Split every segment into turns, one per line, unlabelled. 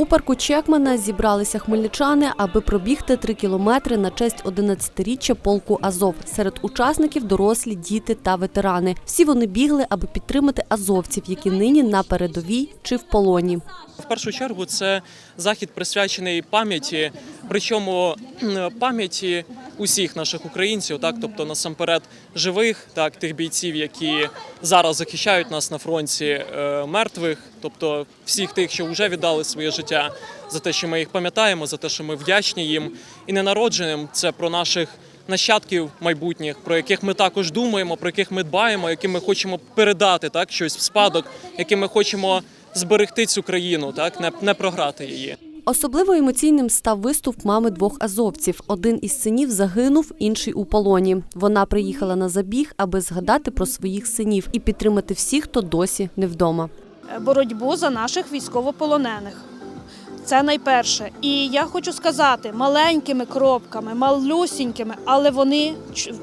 У парку Чекмана зібралися хмельничани, аби пробігти три кілометри на честь 11-річчя полку Азов. Серед учасників дорослі, діти та ветерани. Всі вони бігли, аби підтримати азовців, які нині на передовій чи в полоні.
В першу чергу це захід присвячений пам'яті, причому пам'яті усіх наших українців, так? Тобто насамперед живих, так? Тих бійців, які зараз захищають нас на фронті, е, мертвих, тобто всіх тих, що вже віддали своє життя, за те, що ми їх пам'ятаємо, за те, що ми вдячні їм, і ненародженим це про наших. Нащадків майбутніх, про яких ми також думаємо, про яких ми дбаємо, яким ми хочемо передати так? Щось в спадок, яким ми хочемо зберегти цю країну, так? Не, не програти її.
Особливо емоційним став виступ мами двох азовців. Один із синів загинув, інший у полоні. Вона приїхала на забіг, аби згадати про своїх синів і підтримати всіх, хто досі не вдома.
боротьбу за наших військовополонених. Це найперше. І я хочу сказати, маленькими кропками, малюсінькими, але вони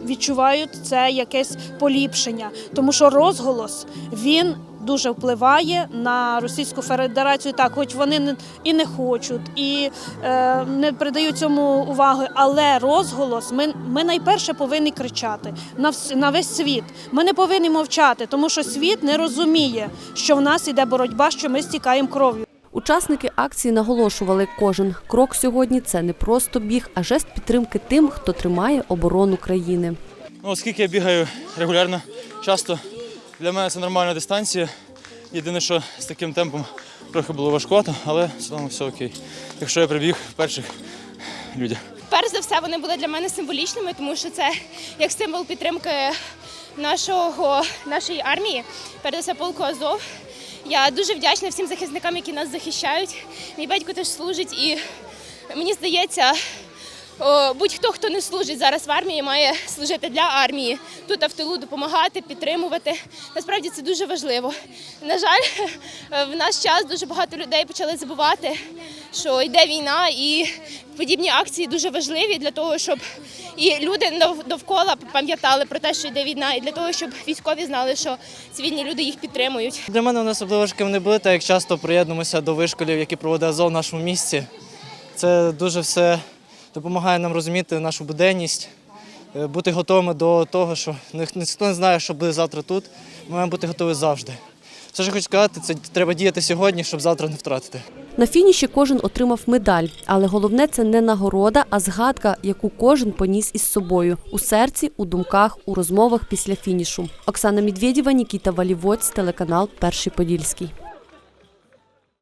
відчувають це якесь поліпшення, тому що розголос він дуже впливає на Російську Федерацію. Так, хоч вони не- і не хочуть, і е, не придають цьому уваги, але розголос ми, ми найперше повинні кричати на, вс- на весь світ. Ми не повинні мовчати, тому що світ не розуміє, що в нас іде боротьба, що ми стікаємо кров'ю.
Учасники акції наголошували, кожен крок сьогодні це не просто біг, а жест підтримки тим, хто тримає оборону країни.
Ну, оскільки я бігаю регулярно, часто для мене це нормальна дистанція. Єдине, що з таким темпом трохи було важкувато, але в цілому все окей. Якщо я прибіг перших людях.
Перш за все, вони були для мене символічними, тому що це як символ підтримки нашого, нашої армії, перш за все полку Азов. Я дуже вдячна всім захисникам, які нас захищають. Мій батько теж служить, і мені здається, будь-хто, хто не служить зараз в армії, має служити для армії. Тут в тилу допомагати, підтримувати. Насправді це дуже важливо. На жаль, в наш час дуже багато людей почали забувати, що йде війна, і подібні акції дуже важливі для того, щоб і люди довкола пам'ятали про те, що йде війна, і для того, щоб військові знали, що цивільні люди їх підтримують.
Для мене вони особливо важким не були, так як часто приєднуємося до вишколів, які проводить Азов в нашому місті. Це дуже все допомагає нам розуміти нашу буденність, е, бути готовими до того, що ні- ніхто не знає, що буде завтра тут. Ми маємо бути готові завжди. Все, що хочу сказати, це треба діяти сьогодні, щоб завтра не втратити.
На фініші кожен отримав медаль, але головне це не нагорода, а згадка, яку кожен поніс із собою у серці, у думках, у розмовах після фінішу. Оксана Медведєва, Нікіта Валівоць, телеканал Перший Подільський.